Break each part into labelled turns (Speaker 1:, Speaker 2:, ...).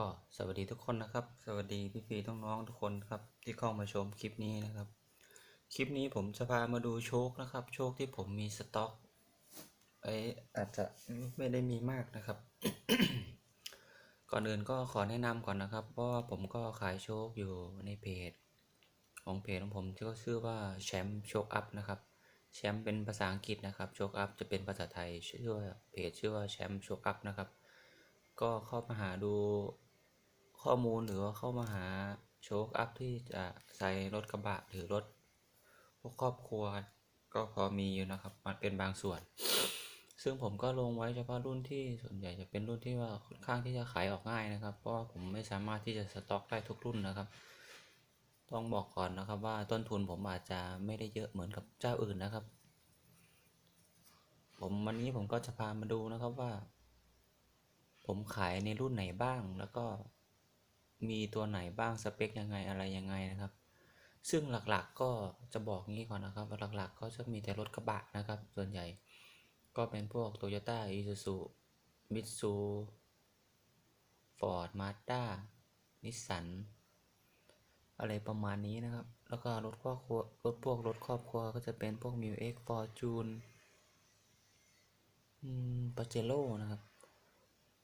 Speaker 1: ก็สวัสดีทุกคนนะครับ สวัสดีพี่พี่น้องๆทุกคนครับที่เข้ามาชมคลิปนี้นะครับ คลิปนี้ผมจะพามาดูโชคนะครับ โชคที่ผมมีสต็อกไออาจจะไม่ได้มีมากนะครับ ก่อนอื่นก็ขอแนะนำก่อนนะครับ เพราะว่าผมก็ขายโชคอยู่ในเพจ ของเพจของผมที่ก็ชื่อว่าแชมป์โชคอัพนะครับแชมป์เป็นภาษาอังกฤษนะครับโชคอัพจะเป็นภาษาไทยชื่อว่าเพจชื่อว่าแชมป์โชคอัพนะครับก็เข้ามาหาดู ข้อมูลหรือว่าเข้ามาหาโชคอัพที่จะใส่รถกระบะหรือรถพวกครอบครัวก็พอมีอยู่นะครับ มันเป็นบางส่วน ซึ่งผมก็ลงไว้เฉพาะรุ่นที่ส่วนใหญ่จะเป็นรุ่นที่ว่าค่อนข้างที่จะขายออกง่ายนะครับ เพราะว่าผมไม่สามารถที่จะสต็อกได้ทุกรุ่นนะครับต้องบอกก่อนนะครับว่าต้นทุนผมอาจจะไม่ได้เยอะเหมือนกับเจ้าอื่นนะครับ ผมวันนี้ผมก็จะพามาดูนะครับว่า ผมขายในรุ่นไหนบ้างแล้วก็ มีตัวไหนบ้างสเปคยังไงอะไรยังไงนะครับ ซึ่งหลักๆก็จะบอกงี้ก่อนนะครับว่าหลักๆก็จะมีแต่รถกระบะนะครับ ส่วนใหญ่ ก็เป็นพวก Toyota Isuzu Mitsu Ford Mazda Nissan อะไรประมาณนี้นะครับ แล้วก็รถครอบครัวรถพวกรถครอบครัวก็จะเป็นพวก m i x Fortune อืมปาเจโร่นะครับ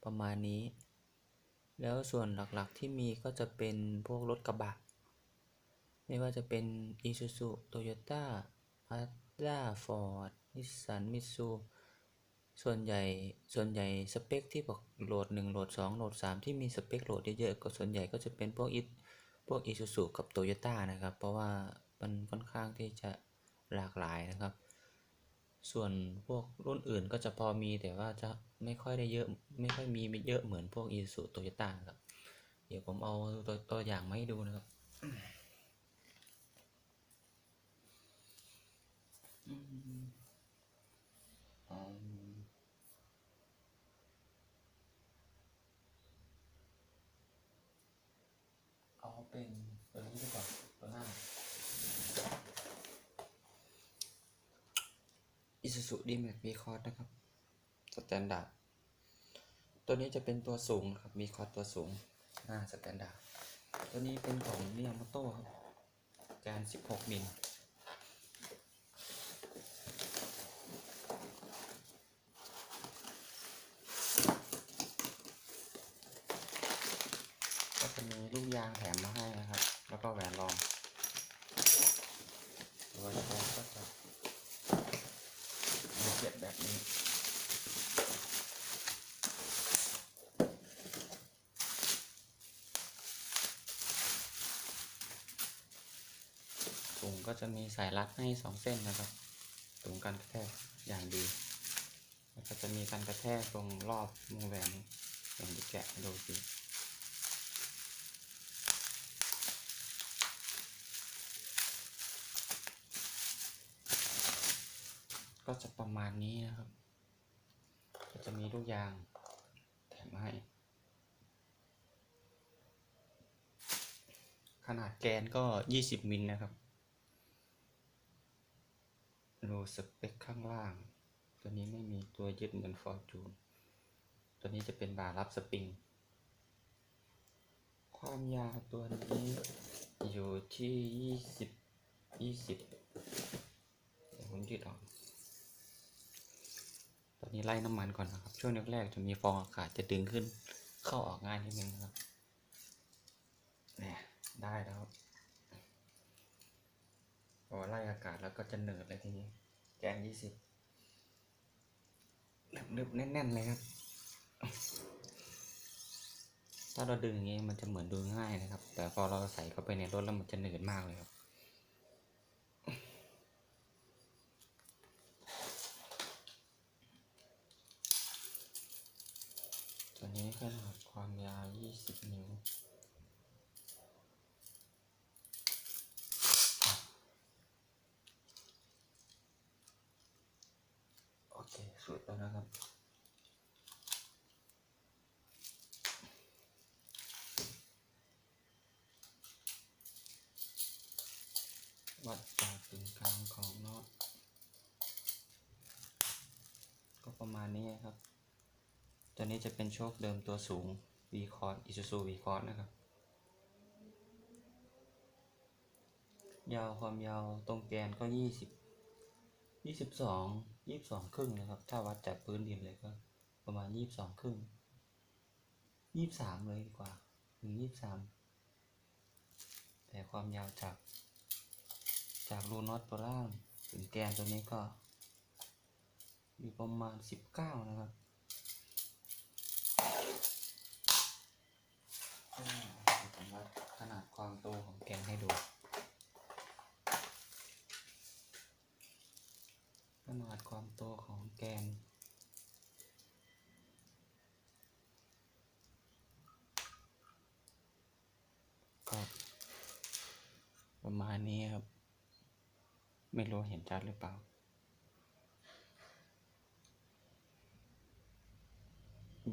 Speaker 1: ประมาณนี้ แล้วส่วนหลักๆที่มีก็จะเป็นพวกรถกระบะ ไม่ว่าจะเป็น Isuzu Toyota Mazda Ford Nissan Mitsu ส่วนใหญ่ส่วนใหญ่สเปคที่บอกโหลด 1 โหลด 2 โหลด 3 ที่มีสเปคโหลดเยอะๆก็ส่วนใหญ่ก็จะเป็นพวกอิพวก Isuzu กับ Toyota นะครับ เพราะว่ามันค่อนข้างที่จะหลากหลายนะครับ ส่วนพวกรุ่นอื่นก็จะพอมีแต่ว่าจะไม่ค่อยได้เยอะไม่ค่อยมีเยอะเหมือนพวก Isuzu Toyota นะครับ เดี๋ยวผมเอาตัวตัวอย่างมาให้ดูนะครับเอาเป็นตัวนี้ดีกว่าตัวหน้า Isuzu D-Max V Cross นะครับสแตนดาร์ดตัวนี้จะเป็นตัวสูงครับมีคอร์สตัวสูงหน้าสแตนดาร์ดตัวนี้เป็นของมิยาโมโต้ครับจาน 16 มิลก็จะมีลูกยางแถมมาให้นะครับ แล้วก็แหวนรองตัวโชว์ก็จะมีเก็บแบบนี้ ถุงก็จะมีสายรัดให้สองเส้นนะครับ ถุงกันกระแทกอย่างดี แล้วก็จะมีการกระแทกตรงรอบวงแหวนอย่างที่แกะดูสิก็จะประมาณนี้นะครับ ก็จะมีลูกยางแถมให้ ขนาดแกนก็ 20 มิลนะครับ ดูสเปคข้างล่าง ตัวนี้ไม่มีตัวยึดเหมือนฟอร์จูนตัวนี้จะเป็นบาร์รับสปริง ความยาวตัวนี้อยู่ที่20 20เดี๋ยวผมยืดออกตอนนี้ไล่น้ำมันก่อนนะครับ ช่วงแรกๆจะมีฟองอากาศจะดึงขึ้นเข้าออกง่ายนิดนึงนะครับเนี่ยได้แล้ว อไล่อากาศแล้วก็จะเหนืดเลยทีนี้แกนยี่สิบนึบๆแน่นๆเลยครับ ถ้าเราดึงอย่างนี้มันจะเหมือนดูง่ายนะครับ แต่พอเราใส่เข้าไปในรถแล้วมันจะเหนืดมากเลยครับตัวนี้ขนาดความยาว 20 นิ้ว เคสุดแล้วนะครับวัดจากศูนย์กลางของน็อตก็ประมาณนี้ครับ ตัวนี้จะเป็นโชคเดิมตัวสูงวีคอร์อิซูซูวีคอร์นะครับ ยาวความยาวตรงแกนก็ยี่สิบยี่สิบสอง ยี่สิบสองครึ่งนะครับ ถ้าวัดจากพื้นดินเลยก็ ประมาณยี่สิบสองครึ่งยี่สิบสามเลยดีกว่าถึงยี่สิบสามแต่ความยาวจากจากรูน็อตตัวล่างถึงแกนตัวนี้ก็ อยู่ประมาณสิบเก้านะครับมผมวัดขนาดความโตของแกนให้ดู นาดความโตของแกน ก็ประมาณนี้ครับ ไม่รู้เห็นชัดหรือเปล่า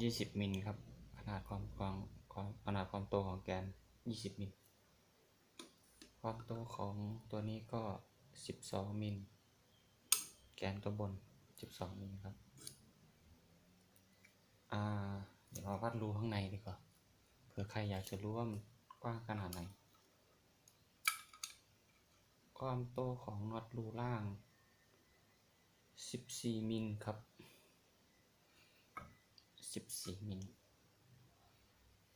Speaker 1: ยี่สิบมิลครับ ขนาดความความความขนาดความโตของแกน ยี่สิบมิล ความโตของตัวนี้ก็สิบสองมิล แกนตัวบนสิบสองมิลครับ อ่า เดี๋ยวเราวัดรูข้างในดีกว่า เผื่อใครอยากจะรู้ว่ามันกว้างขนาดไหน ความโตของน็อตรูล่าง 14 มิลครับ 14 มิล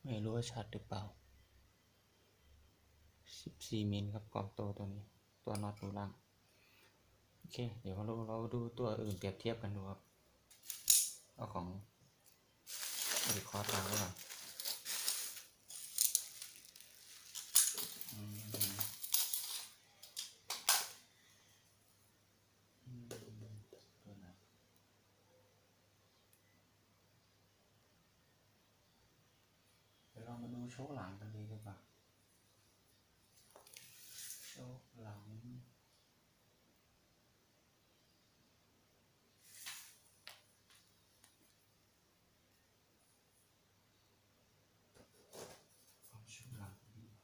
Speaker 1: ไม่รู้ว่าชัดหรือเปล่า 14 มิลครับความโตตัวนี้ ตัวน็อตรูล่าง โอเค เดี๋ยวเราเราดูตัวอื่นเปรียบเทียบกันดูครับ เอาของรีคอร์ดตามก่อนอืมอืมตัวไหนเดี๋ยวเรามาดูโชว์หลังกันดีกว่าโชว์หลัง เอาโชว์หลังดีกว่า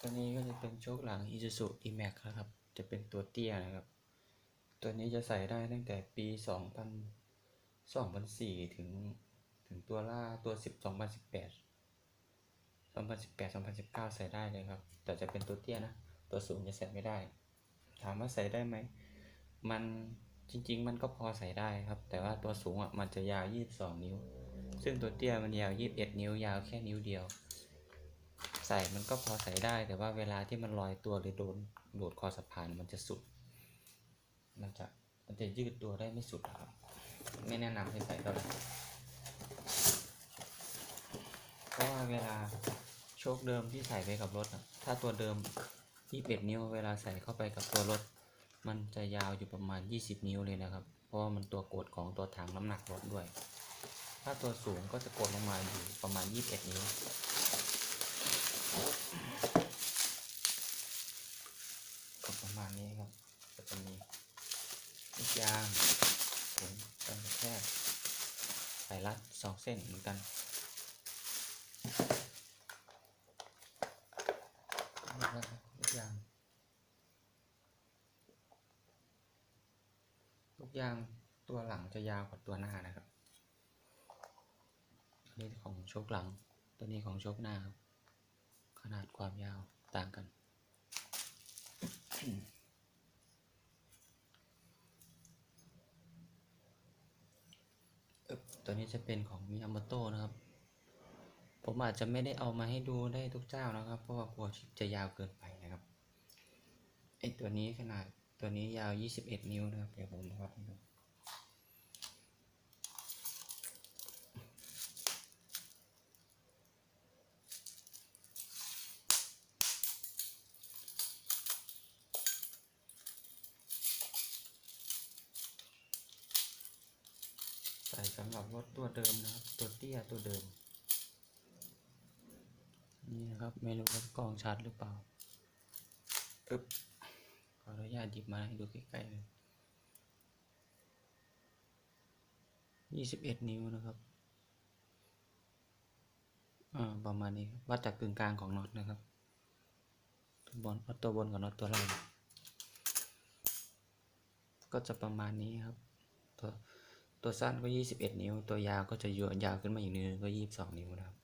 Speaker 1: ตัวนี้ก็จะ เป็นโชคหลัง Isuzu D-Max นะครับ จะเป็นตัวเตี้ยนะครับ ตัวนี้จะใส่ได้ตั้งแต่ปี 2000 2004 ถึง ถึงตัวล่าตัว 10 2018 2018 2019 ใส่ได้เลยครับ แต่จะเป็นตัวเตี้ยนะ ตัวสูงจะใส่ไม่ได้ ถามว่าใส่ได้ไหม มันจริง ๆ มันก็พอใส่ได้ครับ แต่ว่าตัวสูงอะมันจะยาว 22 นิ้ว ซึ่งตัวเตี้ยมันยาว 21 นิ้ว ยาวแค่นิ้วเดียว ใส่มันก็พอใส่ได้แต่ว่าเวลาที่มันลอยตัวหรือโดนโดดคอสะพานมันจะสุด มันจะมันจะยืดตัวได้ไม่สุดครับ ไม่แนะนำให้ใส่เท่าไหร่เพราะว่าเวลาโชคเดิมที่ใส่ไปกับรถถ้าตัวเดิม21นิ้วเวลาใส่เข้าไปกับตัวรถ มันจะยาวอยู่ประมาณ 20 นิ้วเลยนะครับ เพราะว่ามันตัวกดของตัวถังน้ำหนักรถด้วย ถ้าตัวสูงก็จะกดลงมาอยู่ประมาณ 21 นิ้ว ก็ประมาณนี้ครับ ก็จะมีลูกยางผมกันกระแทกสายรัดสองเส้นเหมือนกันนี่นะครับลูกยางลูกอย่างตัวหลังจะยาวกว่าตัวหน้านะครับนนี้ของโชคหลัง ตัวนี้ของโชคหน้าครับ นาดความยาวต่างกัน ตัวนี้จะเป็นของมิยามโตนะครับ ผมอาจจะไม่ได้เอามาให้ดูได้ทุกเจ้านะครับ เพราะว่ากลัวคลิปจะยาวเกินไปนะครับไอตัวนี้ขนาดตัวนี้ยาว 21 นิ้วนะครับ เดี๋ยวผมวัดให้ดู ส่สำหรับรถตัวเดิมนะครับ ตัวเตี้ยตัวเดิม นี่นะครับ ไม่รู้ว่ากล้องชัดหรือเปล่าอึ๊บขออนุญาตหยิบมาให้ดูใกล้ๆเลยยี่สิบเอ็ดนิ้วนะครับอ่าประมาณนี้ครับวัดจากกึ่งกลางของน็อตนะครับตัวบนน็อตตัวบนกับน็อตตัวล่างก็จะประมาณนี้ครับตัว ตัวสั้นก็ยี่สิบเอ็ดนิ้ว ตัวยาวก็จะยยาวขึ้นมาอีกนึงก็ยี่สิบสองนิ้วนะครับ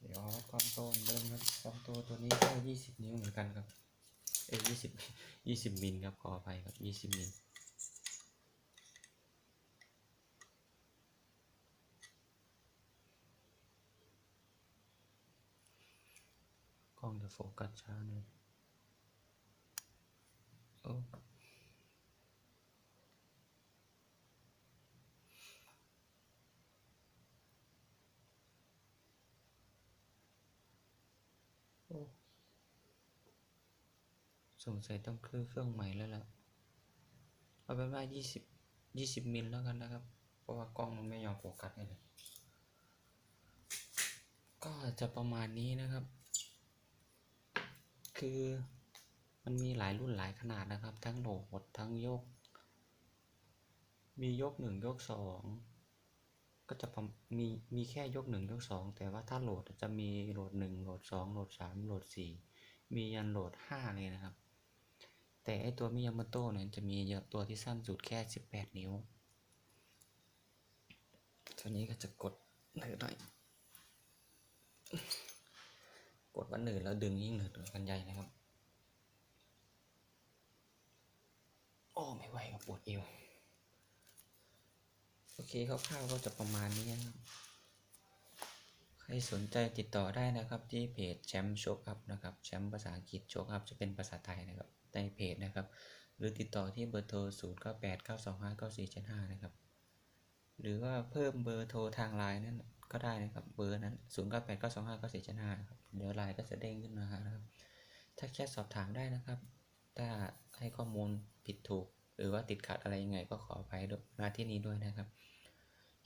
Speaker 1: เดี๋ยวความโตเหมือนเดิมครับสองตัวตัวนี้ก็ยี่สิบนิ้วเหมือนกันครับ เอ้ยี่สิบยี่สิบมิลครับขออภัยครับยี่สิบมิลกล้องจะโฟกัสช้าหน่อยโอ้ สงสัยต้องซื้อเครื่องใหม่แล้วล่ะ เอาเป็นว่ายี่สิบยี่สิบมิลแล้วกันนะครับ เพราะว่ากล้องมันไม่ยอมโฟกัสเลย ก็จะประมาณนี้นะครับ คือมันมีหลายรุ่นหลายขนาดนะครับ ทั้งโหลดทั้งยก มียกหนึ่งยกสองก็จะประมีมีแค่ยกหนึ่งยกสองแต่ว่าถ้าโหลดจะมีโหลดหนึ่งโหลดสองโหลดสามโหลดสี่มียันโหลดห้าเลยนะครับ แต่ไอตัวมิยามาโต้เนี่ยจะมีเยอะตัวที่สั้นสุดแค่สิบแปดนิ้ว ตัวนี้ก็จะกดหนืดหน่อย กดวันหนืดแล้วดึงยิ่งหนืดกันใหญ่นะครับ โอ้ไม่ไหวกับปวดเอว โอเคคร่าวๆก็จะประมาณนี้นะครับ ใครสนใจติดต่อได้นะครับที่เพจแชมป์โชคอัพนะครับ แชมป์ภาษาอังกฤษโชคอัพจะเป็นภาษาไทยนะครับ ในเพจนะครับ หรือติดต่อที่เบอร์โทร 0 9 8 9 2 5 9 4 7 5 นะครับ หรือว่าเพิ่มเบอร์โทรทางไลน์นั่นก็ได้นะครับ เบอร์นั้น 0 9 8 9 2 5 9 4 7 5นะครับ เดี๋ยวไลน์ก็จะเด้งขึ้นมานะครับ ถ้าแค่สอบถามได้นะครับ ถ้าให้ข้อมูลผิดถูก หรือว่าติดขัดอะไรยังไงก็ขออภัยมาที่นี้ด้วยนะครับ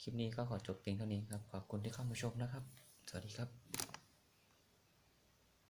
Speaker 1: คลิปนี้ก็ขอจบเพียงเท่านี้ครับ ขอบคุณที่เข้ามาชมนะครับ สวัสดีครับ